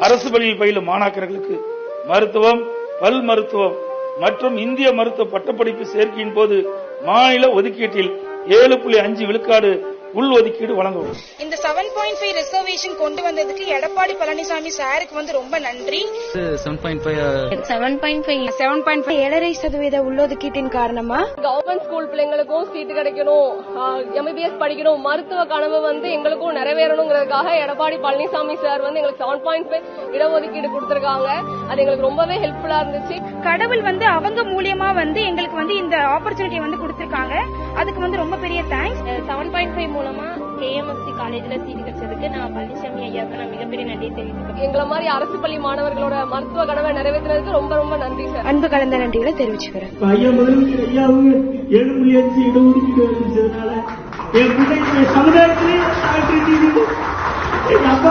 அரசு பள்ளியில் பயிலும் மாணாக்கர்களுக்கு மருத்துவம் பல் மருத்துவம் மற்றும் இந்திய மருத்துவ பட்டப்படிப்பு சேர்க்கையின் போது மாநில ஒதுக்கீட்டில் ஏழு புள்ளி அஞ்சு விழுக்காடு உள் ஒதுக்கீடு வழங்கவும். இந்த செவன் பாயிண்ட் ஃபைவ் ரிசர்வேஷன் கொண்டு வந்ததுக்கு எடப்பாடி பழனிசாமி சாருக்கு வந்து ரொம்ப நன்றி. Seven point five seven point five seven point five ஏழரை சதவீத உள்ளொதுக்கீட்டின் காரணமா? கவர்மெண்ட் ஸ்கூல் பிள்ளைங்களுக்கும் சீட்டு கிடைக்கணும். எம்பிபிஎஸ் படிக்கணும். மருத்துவ கனவு வந்து எங்களுக்கும் நிறைவேறணுங்கிறதுக்காக எடப்பாடி பழனிசாமி சார் வந்து எங்களுக்கு செவன் பாயிண்ட் ஃபைவ் இடஒதுக்கீடு கொடுத்திருக்காங்க. அது எங்களுக்கு ரொம்பவே ஹெல்ப்ஃபுல்லா இருந்துச்சு. கடவுள் வந்து அவங்க மூலியமா வந்து எங்களுக்கு வந்து இந்த ஆப்பர்ச்சுனிட்டி வந்து கொடுத்திருக்காங்க. அதுக்கு வந்து ரொம்ப பெரிய தேங்க்ஸ் செவன் பாயிண்ட் ஃபைவ் மூலமா கேஎம்எஃப்சி காலேஜ்ல சீட் கிடைச்சதுக்கு நான் பழனிசாமி ஐயாவுக்கு நான் மிகப்பெரிய நன்றி தெரிவிக்கிறேன் எங்களை மாதிரி அரசு பள்ளி மாணவர்களோட மருத்துவ கனவை நிறைவேற்றினதுக்கு ரொம்ப ரொம்ப நன்றி சார் அன்பு கலந்த நன்றிகளை தெரிவிச்சுக்கிறேன். ஐயா ஐயாவுக்கு ஏழு புள்ளி அஞ்சு இடஒதுக்கீடு அறிவிச்சதுனால என் பிள்ளை சமுதாயத்திலே எங்க அப்பா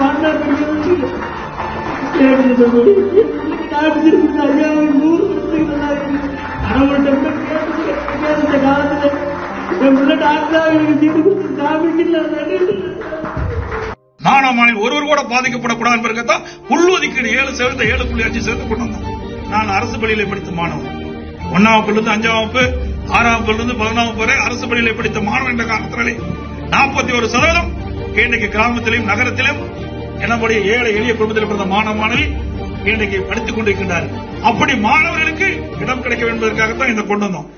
பாண்டா படிக்கணும் டாக்டர் மாணவி ஒருவர் கூட பாதிக்கப்படக்கூடாது என்பதற்காக உள் ஏழு சேர்ந்த ஏழு புள்ளி அஞ்சு சேர்த்து கொண்டு வந்தோம் நான் அரசு பள்ளியில படித்த மாணவன். ஒன்னாம் வகுப்புல இருந்து அஞ்சாம் வகுப்பு ஆறாம் வகுப்புல இருந்து பதினாம் வகுப்பு வரை அரசு பள்ளியில படித்த மாணவன் என்ற காரணத்தினாலே நாற்பத்தி ஒரு சதவீதம் இன்றைக்கு கிராமத்திலும் நகரத்திலும் என்னுடைய ஏழை எளிய குடும்பத்தில் பிறந்த மாணவ மாணவி இன்றைக்கு படித்துக் கொண்டிருக்கின்றார்கள். அப்படி மாணவர்களுக்கு இடம் கிடைக்க வேண்டும் என்பதற்காகத்தான் இந்த கொண்டு வந்தோம்.